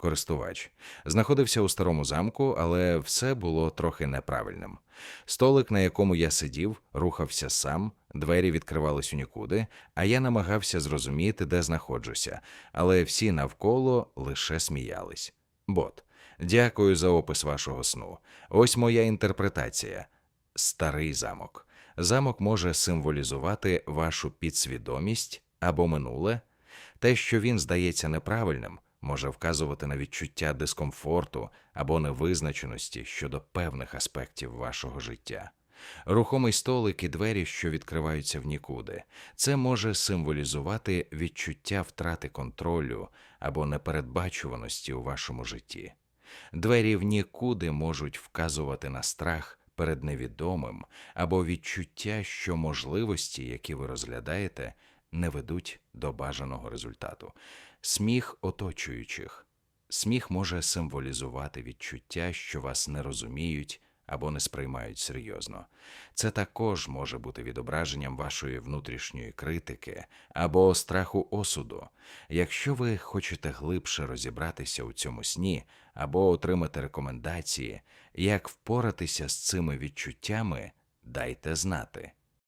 користувач. Знаходився у старому замку, але все було трохи неправильним. Столик, на якому я сидів, рухався сам, двері відкривались у нікуди, а я намагався зрозуміти, де знаходжуся, але всі навколо лише сміялись. Бот, дякую за опис вашого сну. Ось моя інтерпретація. Старий замок. Замок може символізувати вашу підсвідомість або минуле. Те, що він здається неправильним, може вказувати на відчуття дискомфорту або невизначеності щодо певних аспектів вашого життя. Рухомий столик і двері, що відкриваються в нікуди, це може символізувати відчуття втрати контролю або непередбачуваності у вашому житті. Двері в нікуди можуть вказувати на страх перед невідомим або відчуття, що можливості, які ви розглядаєте, не ведуть до бажаного результату. Сміх оточуючих. Сміх може символізувати відчуття, що вас не розуміють або не сприймають серйозно. Це також може бути відображенням вашої внутрішньої критики або страху осуду. Якщо ви хочете глибше розібратися у цьому сні або отримати рекомендації, як впоратися з цими відчуттями, дайте знати.